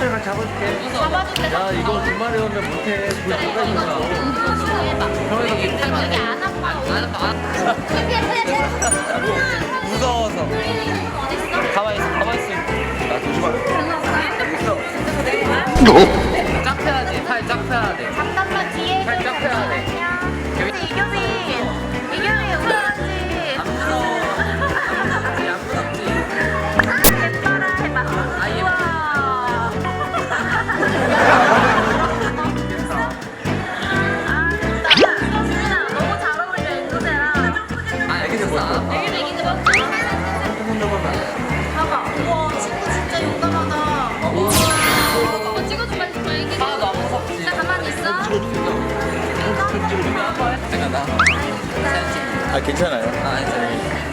내가 잡아줄게. 잡아줄게. 야, 이거 두 마리 오면 못해. 안 아파. 무서워서. 가만히 있어, 가만히 있어. 나 조심하게. 쫙 펴야 돼. 팔쫙 펴야 돼. 아 괜찮아요. 아, 괜찮아.